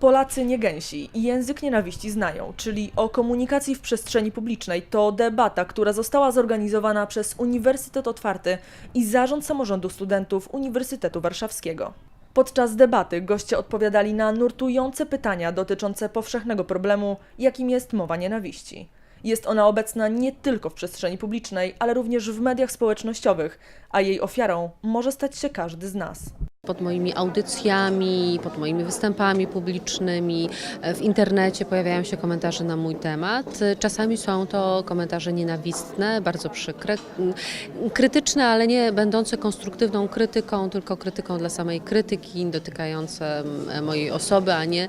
Polacy nie gęsi i język nienawiści znają, czyli o komunikacji w przestrzeni publicznej to debata, która została zorganizowana przez Uniwersytet Otwarty i Zarząd Samorządu Studentów Uniwersytetu Warszawskiego. Podczas debaty goście odpowiadali na nurtujące pytania dotyczące powszechnego problemu, jakim jest mowa nienawiści. Jest ona obecna nie tylko w przestrzeni publicznej, ale również w mediach społecznościowych, a jej ofiarą może stać się każdy z nas. Pod moimi audycjami, pod moimi występami publicznymi, e, w internecie pojawiają się komentarze na mój temat. Czasami są to komentarze nienawistne, bardzo przykre, krytyczne, ale nie będące konstruktywną krytyką, tylko krytyką dla samej krytyki, dotykające mojej osoby, a nie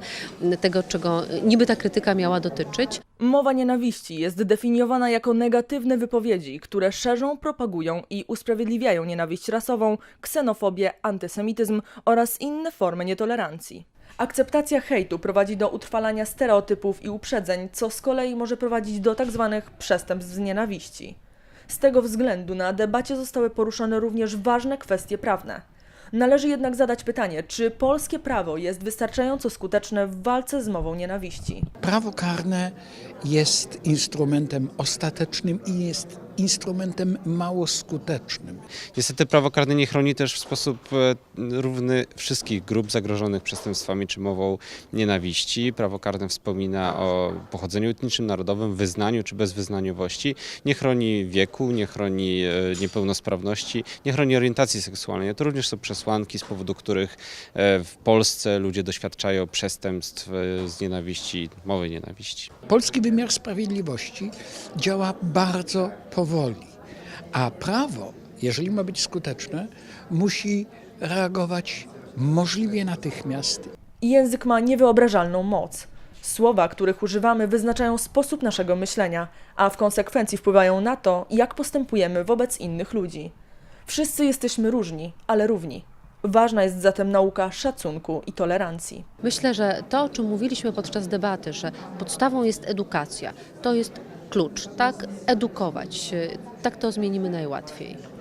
tego, czego niby ta krytyka miała dotyczyć. Mowa nienawiści jest definiowana jako negatywne wypowiedzi, które szerzą, propagują i usprawiedliwiają nienawiść rasową, ksenofobię, antysemityzm oraz inne formy nietolerancji. Akceptacja hejtu prowadzi do utrwalania stereotypów i uprzedzeń, co z kolei może prowadzić do tzw. przestępstw z nienawiści. Z tego względu na debacie zostały poruszone również ważne kwestie prawne. Należy jednak zadać pytanie, czy polskie prawo jest wystarczająco skuteczne w walce z mową nienawiści. Prawo karne jest instrumentem ostatecznym i jest instrumentem mało skutecznym. Niestety prawo karne nie chroni też w sposób e, równy wszystkich grup zagrożonych przestępstwami czy mową nienawiści. Prawo karne wspomina o pochodzeniu etnicznym, narodowym, wyznaniu czy bezwyznaniowości. Nie chroni wieku, nie chroni e, niepełnosprawności, nie chroni orientacji seksualnej. To również są przesłanki, z powodu których e, w Polsce ludzie doświadczają przestępstw z nienawiści, mowy nienawiści. Polski wymiar sprawiedliwości działa bardzo powoli, a prawo, jeżeli ma być skuteczne, musi reagować możliwie natychmiast Język ma niewyobrażalną moc. Słowa, których używamy, wyznaczają sposób naszego myślenia, a w konsekwencji wpływają na to, jak postępujemy wobec innych ludzi. Wszyscy jesteśmy różni, ale równi. Ważna jest zatem nauka szacunku i tolerancji. Myślę, że to, o czym mówiliśmy podczas debaty, że podstawą jest edukacja, to jest klucz, tak? Edukować, tak to zmienimy najłatwiej.